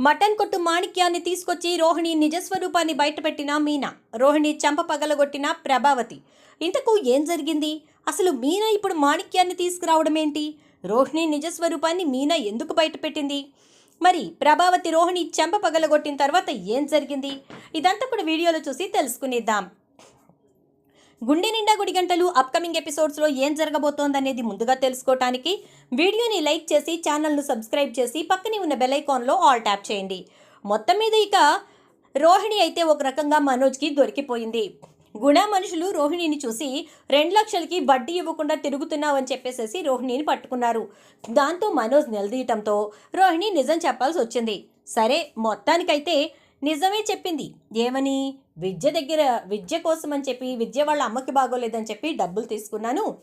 Mutton కొట్టు మాణిక్యాన్ని తీసుకొచ్చి రోహిణి నిజస్వరూపాన్ని బయటపెట్టిన మీనా. రోహిణి చంప పగలగొట్టిన ప్రభావతి. ఇంతకు ఏం జరిగింది? అసలు మీనా ఇప్పుడు మాణిక్యాన్ని తీసుకురావడం ఏంటి రోహిణి నిజస్వరూపాన్ని మీనా ఎందుకు బయటపెట్టింది? మరి ప్రభావతి రోహిణి చెంప పగలగొట్టిన తర్వాత ఏం జరిగింది? ఇదంతా కూడా వీడియోలో చూసి తెలుసుకునేద్దాం. గుండె నిండా గుడి గంటలు అప్కమింగ్ ఎపిసోడ్స్లో ఏం జరగబోతోందనేది ముందుగా తెలుసుకోవటానికి వీడియోని లైక్ చేసి ఛానల్ను సబ్స్క్రైబ్ చేసి పక్కనే ఉన్న బెల్ ఐకాన్లో ఆల్ ట్యాప్ చేయండి. మొత్తం మీద ఇక రోహిణి అయితే ఒక రకంగా మనోజ్కి దొరికిపోయింది. గుణ మనుషులు రోహిణిని చూసి రెండు లక్షలకి వడ్డీ ఇవ్వకుండా తిరుగుతున్నావని చెప్పేసేసి రోహిణిని పట్టుకున్నారు. దాంతో మనోజ్ నిలదీయటంతో రోహిణి నిజం చెప్పాల్సి వచ్చింది. సరే మొత్తానికైతే నిజమే చెప్పింది. ఏమని? విద్య దగ్గర విద్య కోసం అని చెప్పి విద్య వాళ్ళ అమ్మకి బాగోలేదని చెప్పి డబ్బులు తీసుకున్నాను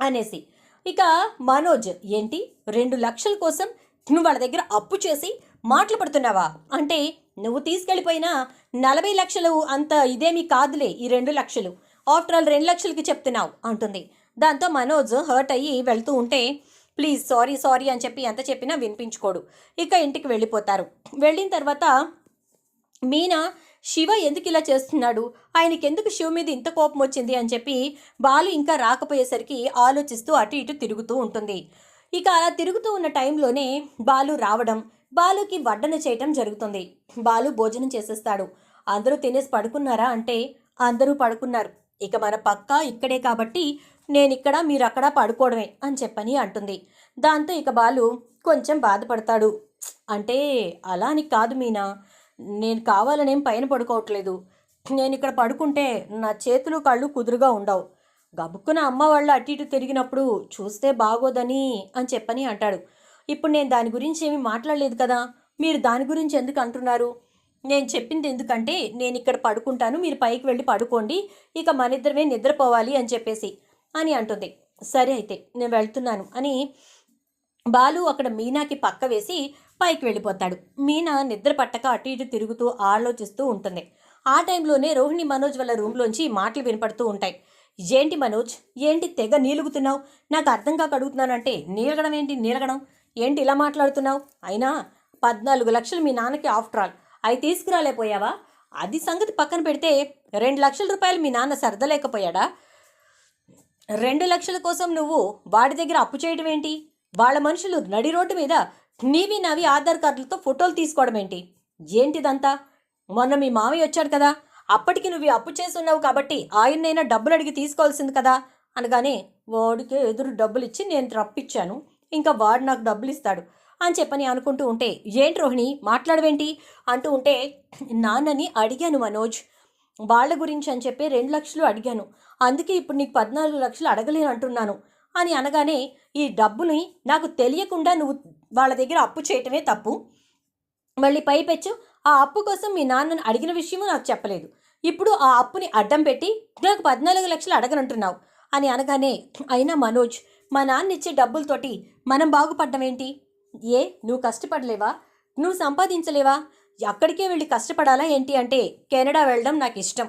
అనేసి. ఇక మనోజ్ ఏంటి? రెండు లక్షల కోసం నువ్వు వాళ్ళ దగ్గర అప్పు చేసి మాటలు పడుతున్నావా? అంటే నువ్వు తీసుకెళ్ళిపోయినా నలభై లక్షలు అంత ఇదేమీ కాదులే ఈ రెండు లక్షలు. ఆఫ్టర్ ఆల్ రెండు లక్షలకి చెప్తున్నావు అంటుంది. దాంతో మనోజ్ హర్ట్ అయ్యి వెళ్తూ ఉంటే ప్లీజ్ సారీ సారీ అని చెప్పి ఎంత చెప్పినా వినిపించుకోడు. ఇక ఇంటికి వెళ్ళిపోతారు. వెళ్ళిన తర్వాత మీనా శివ ఎందుకు ఇలా చేస్తున్నాడు? ఆయనకి ఎందుకు శివ మీద ఇంత కోపం వచ్చింది? అని చెప్పి బాలు ఇంకా రాకపోయేసరికి ఆలోచిస్తూ అటు ఇటు తిరుగుతూ ఉంటుంది. ఇక అలా తిరుగుతూ ఉన్న టైంలోనే బాలు రావడం బాలుకి వడ్డన చేయటం జరుగుతుంది. బాలు భోజనం చేసేస్తాడు. అందరూ తినేసి పడుకున్నారా అంటే అందరూ పడుకున్నారు. ఇక మన పక్క ఇక్కడే కాబట్టి నేను ఇక్కడ మీరు అక్కడ పడుకోవడమే అని చెప్పని అంటుంది. దాంతో ఇక బాలు కొంచెం బాధపడతాడు. అంటే అలా అని కాదు మీనా. నేను కావాలనేం పైన పడుకోవట్లేదు. నేను ఇక్కడ పడుకుంటే నా చేతులు కళ్ళు కుదురుగా ఉండవు. గబుక్కున అమ్మ వాళ్ళు అటు ఇటు తిరిగినప్పుడు చూస్తే బాగోదని అని చెప్పని అంటాడు. ఇప్పుడు నేను దాని గురించి ఏమీ మాట్లాడలేదు కదా? మీరు దాని గురించి ఎందుకు అంటున్నారు? నేను చెప్పింది ఎందుకంటే నేను ఇక్కడ పడుకుంటాను మీరు పైకి వెళ్ళి పడుకోండి ఇక మన ఇద్దరమే నిద్రపోవాలి అని చెప్పేసి అని అంటుంది. సరే అయితే నేను వెళ్తున్నాను అని బాలు అక్కడ మీనాకి పక్క వేసి పైకి వెళ్ళిపోతాడు. మీనా నిద్ర పట్టక అటు ఇటు తిరుగుతూ ఆలోచిస్తూ ఉంటుంది. ఆ టైంలోనే రోహిణి మనోజ్ వాళ్ళ రూమ్లోంచి మాటలు వినపడుతూ ఉంటాయి. ఏంటి మనోజ్? ఏంటి తెగ నీలుగుతున్నావు? నాకు అర్థం కాక అడుగుతున్నానంటే నీలగడం ఏంటి? నీలగడం? ఏంటి ఇలా మాట్లాడుతున్నావు? అయినా పద్నాలుగు లక్షలు మీ నాన్నకి ఆఫ్టర్ ఆల్. అవి తీసుకురాలేపోయావా అది సంగతి పక్కన పెడితే రెండు లక్షల రూపాయలు మీ నాన్న సర్దలేకపోయాడా? రెండు లక్షల కోసం నువ్వు వాడి దగ్గర అప్పు చేయడం ఏంటి? వాళ్ళ మనుషులు నడి రోడ్డు మీద నీవి నావి ఆధార్ కార్డులతో ఫోటోలు తీసుకోవడం ఏంటి? ఏంటిదంతా? మొన్న మీ మామయ్య వచ్చాడు కదా అప్పటికి నువ్వు అప్పు చేస్తున్నావు కాబట్టి ఆయన్నైనా డబ్బులు అడిగి తీసుకోవాల్సింది కదా అనగానే వాడికి ఎదురు డబ్బులు ఇచ్చి నేను రప్పించాను ఇంకా వాడు నాకు డబ్బులు ఇస్తాడు అని చెప్పని అనుకుంటూ ఉంటే ఏంటి రోహిణి మాట్లాడవేంటి? అంటూ ఉంటే నాన్నని అడిగాను మనోజ్ వాళ్ళ గురించి అని చెప్పి రెండు లక్షలు అడిగాను అందుకే ఇప్పుడు నీకు పద్నాలుగు లక్షలు అడగలేను అంటున్నాను అని అనగానే ఈ డబ్బుని నాకు తెలియకుండా నువ్వు వాళ్ళ దగ్గర అప్పు చేయటమే తప్పు. మళ్ళీ పైపెచ్చు ఆ అప్పు కోసం మీ నాన్నను అడిగిన విషయము నాకు చెప్పలేదు. ఇప్పుడు ఆ అప్పుని అడ్డం పెట్టి నాకు పద్నాలుగు లక్షలు అడగనంటున్నావు అని అనగానే అయినా మనోజ్ మా నాన్న ఇచ్చే డబ్బులతోటి మనం బాగుపడ్డం ఏంటి ఏ నువ్వు కష్టపడలేవా? నువ్వు సంపాదించలేవా? అక్కడికే వెళ్ళి కష్టపడాలా ఏంటి అంటే కెనడా వెళ్ళడం నాకు ఇష్టం.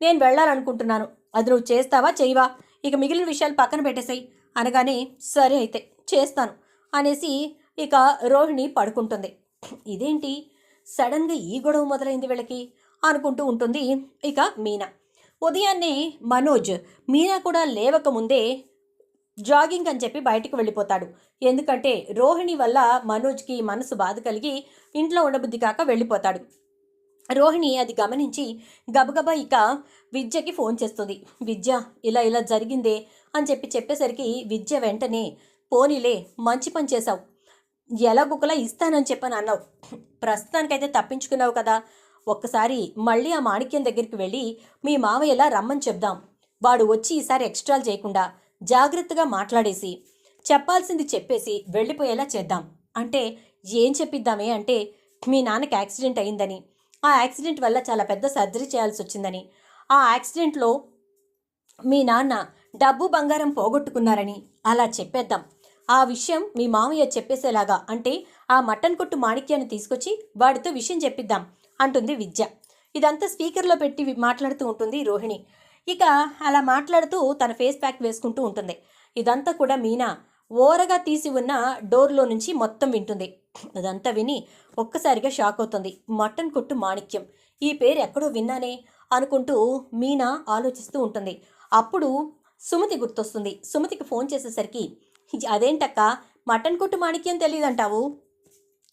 నేను వెళ్ళాలనుకుంటున్నాను. అది నువ్వు చేస్తావా చేయవా? ఇక మిగిలిన విషయాలు పక్కన పెట్టేసాయి. అనగానే సరే అయితే చేస్తాను అనేసి ఇక రోహిణి పడుకుంటుంది. ఇదేంటి? సడన్గా ఈ గొడవ మొదలైంది వీళ్ళకి అనుకుంటూ ఉంటుంది ఇక మీనా. ఉదయాన్నే మనోజ్ మీనా కూడా లేవక ముందే జాగింగ్ అని చెప్పి బయటికి వెళ్ళిపోతాడు. ఎందుకంటే రోహిణి వల్ల మనోజ్కి మనసు బాధ కలిగి ఇంట్లో ఉండబుద్ధి కాక వెళ్ళిపోతాడు. రోహిణి అది గమనించి గబగబా ఇక విద్యకి ఫోన్ చేస్తుంది. విద్య ఇలా ఇలా జరిగిందే అని చెప్పి చెప్పేసరికి విద్య వెంటనే పోనీలే మంచి పని చేశావు. ఎలాగొకలా ఇస్తానని చెప్పని అన్నావు. ప్రస్తుతానికైతే తప్పించుకున్నావు కదా. ఒక్కసారి మళ్ళీ ఆ మాణిక్యం దగ్గరికి వెళ్ళి మీ మావయ్యలా రమ్మని చెప్దాం. వాడు వచ్చి ఈసారి ఎక్స్ట్రాలు చేయకుండా జాగ్రత్తగా మాట్లాడేసి చెప్పాల్సింది చెప్పేసి వెళ్ళిపోయేలా చేద్దాం. అంటే ఏం చెప్పిద్దామే అంటే మీ నాన్నకి యాక్సిడెంట్ అయిందని. ఆ యాక్సిడెంట్ వల్ల చాలా పెద్ద సర్జరీ చేయాల్సి వచ్చిందని. ఆ యాక్సిడెంట్లో మీ నాన్న డబ్బు బంగారం పోగొట్టుకున్నారని అలా చెప్పేద్దాం. ఆ విషయం మీ మామయ్య చెప్పేసేలాగా అంటే ఆ మటన్ కొట్టు మాణిక్యాన్ని తీసుకొచ్చి వాడితో విషయం చెప్పిద్దాం అంటుంది విద్య. ఇదంతా స్పీకర్లో పెట్టి మాట్లాడుతూ ఉంటుంది రోహిణి. ఇక అలా మాట్లాడుతూ తన ఫేస్ ప్యాక్ వేసుకుంటూ ఉంటుంది. ఇదంతా కూడా మీనా ఓరగా తీసి ఉన్న డోర్లో నుంచి మొత్తం వింటుంది. అదంతా విని ఒక్కసారిగా షాక్ అవుతుంది. మటన్ కొట్టు మాణిక్యం ఈ పేరు ఎక్కడో విన్నానే అనుకుంటూ మీనా ఆలోచిస్తూ ఉంటుంది. అప్పుడు సుమతి గుర్తొస్తుంది. సుమతికి ఫోన్ చేసేసరికి అదేంటక్క? మటన్ కొట్టు మాణిక్యం తెలియదంటావు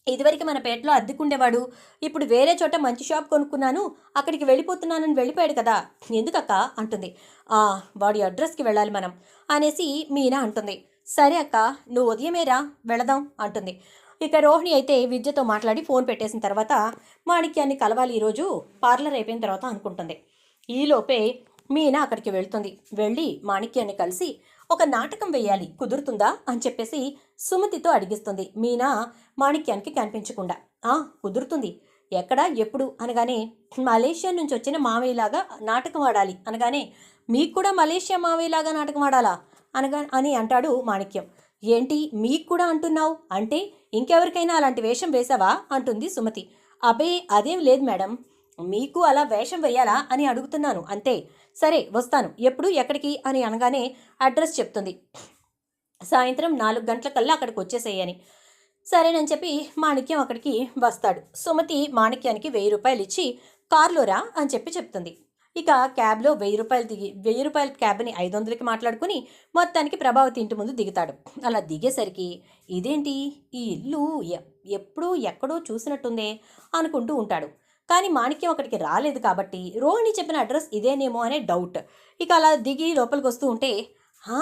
ఇదివరకు మన పేటలో అద్దెకుండేవాడు. ఇప్పుడు వేరే చోట మంచి షాప్ కొనుక్కున్నాను అక్కడికి వెళ్ళిపోతున్నానని వెళ్ళిపోయాడు కదా. ఎందుకక్క? అంటుంది. "ఆ, వాడి అడ్రస్కి వెళ్ళాలి మనం అనేసి మీనా అంటుంది. సరే అక్క నువ్వు ఉదయమేరా వెళదాం అంటుంది. ఇక రోహిణి అయితే విద్యతో మాట్లాడి ఫోన్ పెట్టేసిన తర్వాత మాణిక్యాన్ని కలవాలి ఈరోజు పార్లర్ అయిపోయిన తర్వాత అనుకుంటుంది. ఈలోపే మీనా అక్కడికి వెళ్తుంది. వెళ్ళి మాణిక్యాన్ని కలిసి ఒక నాటకం వేయాలి కుదురుతుందా? అని చెప్పేసి సుమతితో అడిగిస్తుంది. మీనా మాణిక్యానికి కనిపించకుండా. ఆ కుదురుతుంది. ఎక్కడ? ఎప్పుడు? అనగానే మలేషియా నుంచి వచ్చిన మావయ్యలాగా నాటకం ఆడాలి. అనగానే మీకు కూడా మలేషియా మావయ్యలాగా నాటకం ఆడాలా? అనగా అని అంటాడు మాణిక్యం. ఏంటి? మీకు కూడా అంటున్నావు? అంటే ఇంకెవరికైనా అలాంటి వేషం వేసావా? అంటుంది సుమతి. అబే అదేం లేదు మేడం. మీకు అలా వేషం వేయాలా? అని అడుగుతున్నాను. అంతే. సరే వస్తాను. ఎప్పుడు? ఎక్కడికి? అని అనగానే అడ్రస్ చెప్తుంది. సాయంత్రం నాలుగు గంటలకల్లా అక్కడికి వచ్చేసేయని. సరేనని చెప్పి మాణిక్యం అక్కడికి వస్తాడు. సుమతి మాణిక్యానికి వెయ్యి రూపాయలు ఇచ్చి కారులో రా అని చెప్పి చెప్తుంది. ఇక క్యాబ్లో వెయ్యి రూపాయలు దిగి వెయ్యి రూపాయల క్యాబ్ని ఐదు వందలకి మాట్లాడుకుని మొత్తానికి ప్రభావతి ఇంటి ముందు దిగుతాడు. అలా దిగేసరికి ఇదేంటి? ఈ ఇల్లు ఎ- ఎప్పుడూ ఎక్కడో చూసినట్టుందే అనుకుంటూ ఉంటాడు. కానీ మాణిక్యం అక్కడికి రాలేదు కాబట్టి రోహిణి చెప్పిన అడ్రస్ ఇదేనేమో అనే డౌట్. ఇక అలా దిగి లోపలికి వస్తూ ఉంటే "హా,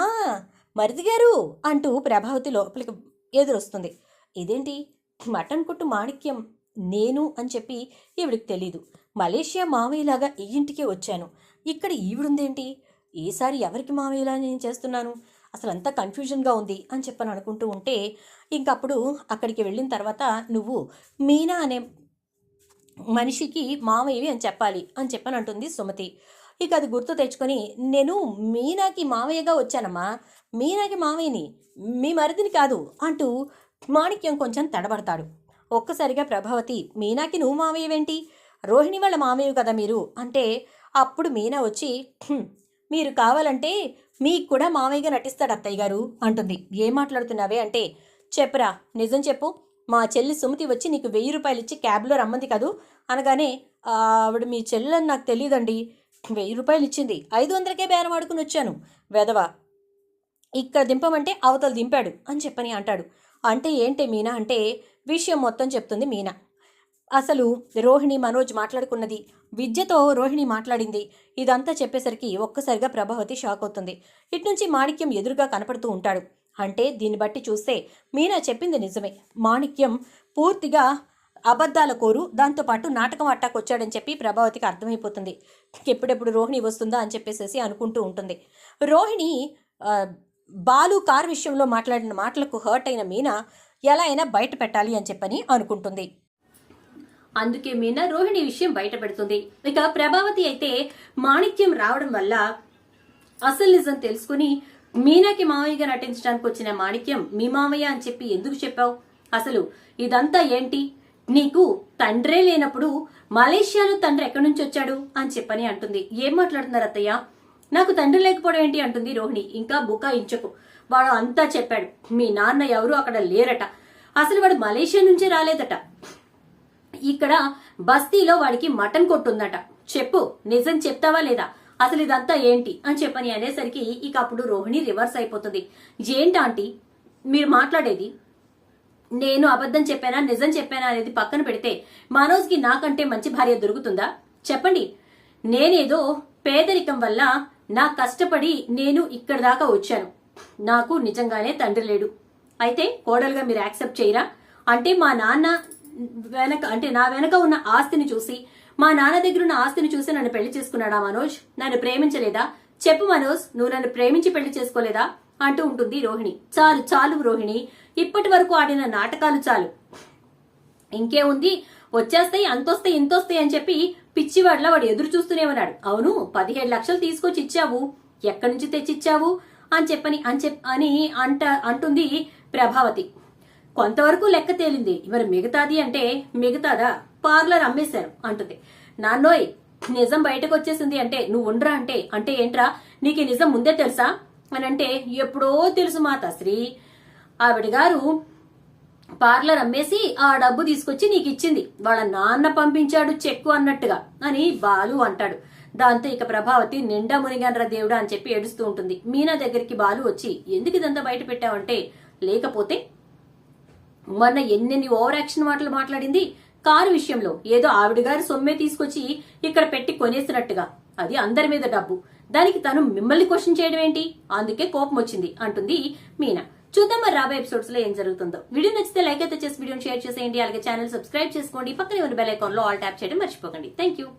మరిది గారు! అంటూ ప్రభావతి లోపలికి ఎదురొస్తుంది. ఇదేంటి? మటన్ కొట్టు మాణిక్యం నేను? అని చెప్పి ఈవిడికి తెలీదు. మలేషియా మావయ్యలాగా ఈ ఇంటికే వచ్చాను. ఇక్కడ ఈవిడుందేంటి? ఈసారి ఎవరికి మావయ్యలా నేను చేస్తున్నాను? అసలు అంతా కన్ఫ్యూజన్గా ఉంది అని చెప్పని అనుకుంటూ ఉంటే ఇంకప్పుడు అక్కడికి వెళ్ళిన తర్వాత నువ్వు మీనా అనే మనిషికి మావయ్యవి అని చెప్పాలి అని చెప్పని అంటుంది సుమతి. ఇక అది గుర్తు తెచ్చుకొని నేను మీనాకి మావయ్యగా వచ్చానమ్మా. మీనాకి మావయ్యని మీ మరిదిని కాదు అంటూ మాణిక్యం కొంచెం తడబడతాడు. ఒక్కసారిగా ప్రభావతి మీనాకి నువ్వు మావయ్యవేంటి రోహిణి వాళ్ళ మావయ్య కదా మీరు అంటే అప్పుడు మీనా వచ్చి మీరు కావాలంటే మీకు కూడా మావయ్యగా నటిస్తాడు అత్తయ్య గారు అంటుంది. ఏం మాట్లాడుతున్నావే? అంటే చెప్పురా నిజం చెప్పు. మా చెల్లి సుమతి వచ్చి నీకు వెయ్యి రూపాయలు ఇచ్చి క్యాబ్లో రమ్మంది కదూ? అనగానే ఆవిడ మీ చెల్లెలని నాకు తెలియదండి. వెయ్యి రూపాయలు ఇచ్చింది. ఐదు వందలకే బేరం ఆడుకుని వచ్చాను. వెధవ ఇక్కడ దింపమంటే అవతల దింపాడు అని చెప్పని అంటాడు. అంటే ఏంటి మీనా? అంటే విషయం మొత్తం చెప్తుంది మీనా. అసలు రోహిణి మనోజ్ మాట్లాడుకున్నది విద్యతో రోహిణి మాట్లాడింది. ఇదంతా చెప్పేసరికి ఒక్కసారిగా ప్రభావతి షాక్ అవుతుంది. ఇటు నుంచి మాణిక్యం ఎదురుగా కనపడుతూ ఉంటాడు. అంటే దీన్ని బట్టి చూస్తే మీనా చెప్పింది నిజమే. మాణిక్యం పూర్తిగా అబద్ధాల కోరు. దాంతోపాటు నాటకం అట్టాకొచ్చాడని చెప్పి ప్రభావతికి అర్థమైపోతుంది. ఎప్పుడెప్పుడు రోహిణి వస్తుందా అని చెప్పేసేసి అనుకుంటూ ఉంటుంది. రోహిణి బాలు కార్ విషయంలో మాట్లాడిన మాటలకు హర్ట్ అయిన మీనా ఎలా అయినా బయట పెట్టాలి అని చెప్పని అనుకుంటుంది. అందుకే మీనా రోహిణి విషయం బయట పెడుతుంది. ఇక ప్రభావతి అయితే మాణిక్యం రావడం వల్ల అసలు నిజం తెలుసుకుని మీనాకి మావయ్యగా నటించడానికి వచ్చిన మాణిక్యం మీ మావయ్య అని చెప్పి ఎందుకు చెప్పావు? అసలు ఇదంతా ఏంటి? నీకు తండ్రే లేనప్పుడు మలేషియాలో తండ్రి ఎక్కడి నుంచి వచ్చాడు? అని చెప్పని అంటుంది. ఏం మాట్లాడుతున్నారు అత్తయ్య? నాకు తండ్రి లేకపోవడం ఏంటి? అంటుంది రోహిణి. ఇంకా బుకాయించకు వాడు అంతా చెప్పాడు. మీ నాన్న ఎవరు అక్కడ లేరట. అసలు వాడు మలేషియా నుంచే రాలేదట. ఇక్కడ బస్తీలో వాడికి మటన్ కొట్టుందట. చెప్పు నిజం చెప్తావా లేదా? అసలు ఇదంతా ఏంటి అని చెప్పని అనేసరికి ఇక అప్పుడు రోహిణి రివర్స్ అయిపోతుంది. ఏంటి ఆంటీ? మీరు మాట్లాడేది? నేను అబద్ధం చెప్పానా నిజం చెప్పానా అనేది పక్కన పెడితే మనోజ్కి నాకంటే మంచి భార్య దొరుకుతుందా? చెప్పండి. నేనేదో పేదరికం వల్ల నా కష్టపడి నేను ఇక్కడ దాకా వచ్చాను. నాకు నిజంగానే తండ్రి లేడు. అయితే కోడలుగా మీరు యాక్సెప్ట్ చేయరా? అంటే మా నాన్న వెనక అంటే నా వెనక ఉన్న ఆస్తిని చూసి మా నాన్న దగ్గర ఉన్న ఆస్తిని చూసి నన్ను పెళ్ళి చేసుకున్నాడా మనోజ్? నన్ను ప్రేమించలేదా? చెప్పు మనోజ్ నువ్వు నన్ను ప్రేమించి పెళ్ళి చేసుకోలేదా? అంటూ ఉంటుంది రోహిణి. చాలు చాలు రోహిణి. ఇప్పటి వరకు ఆడిన నాటకాలు చాలు. ఇంకేముంది వచ్చేస్తాయి అంతొస్తాయి ఇంతొస్తాయి అని చెప్పి పిచ్చివాడిలా వాడు ఎదురు చూస్తూనే ఉన్నాడు. అవును పదిహేడు లక్షలు తీసుకొచ్చి ఇచ్చావు. ఎక్కడి నుంచి తెచ్చిచ్చావు? అని చెప్పని అని చెప్ అని అంట అంటుంది ప్రభావతి. కొంతవరకు లెక్క తేలింది. మరి మిగతాది అంటే మిగతాదా? పార్లర్ అమ్మేశారు అంటుంది. నాన్నోయ్ నిజం బయటకు వచ్చేసింది అంటే నువ్వు ఉండరా అంటే? అంటే ఏంట్రా? నీకు నిజం ముందే తెలుసా? అని అంటే ఎప్పుడో తెలుసు మాత శ్రీ. ఆవిడ గారు పార్లర్ అమ్మేసి ఆ డబ్బు తీసుకొచ్చి నీకు ఇచ్చింది. వాళ్ళ నాన్న పంపించాడు చెక్కు అన్నట్టుగా అని బాలు అంటాడు. దాంతో ఇక ప్రభావతి నిండా మునిగానరా దేవుడా అని చెప్పి ఏడుస్తూ ఉంటుంది. మీనా దగ్గరికి బాలు వచ్చి ఎందుకు ఇదంతా బయట పెట్టావంటే? లేకపోతే? మొన్న ఎన్నెన్ని ఓవర్ యాక్షన్ మాటలు మాట్లాడింది. కారు విషయంలో ఏదో ఆవిడ గారి సొమ్మే తీసుకొచ్చి ఇక్కడ పెట్టి కొనేసినట్టుగా. అది అందరి మీద డబ్బు. దానికి తను మిమ్మల్ని క్వశ్చన్ చేయడం ఏంటి? అందుకే కోపం వచ్చింది అంటుంది మీనా. చూద్దాం మరి రాబోయే ఎపిసోడ్స్లో ఏం జరుగుతుందో. వీడియో నచ్చితే లైక్ అయితే చేసి వీడియోని షేర్ చేసేయండి. అలాగే ఛానల్ సబ్స్క్రైబ్ చేసుకోండి. పక్కనే ఉన్న బెల్ ఐకాన్లో ఆల్ ట్యాప్ చేయడం మర్చిపోకండి. Thank you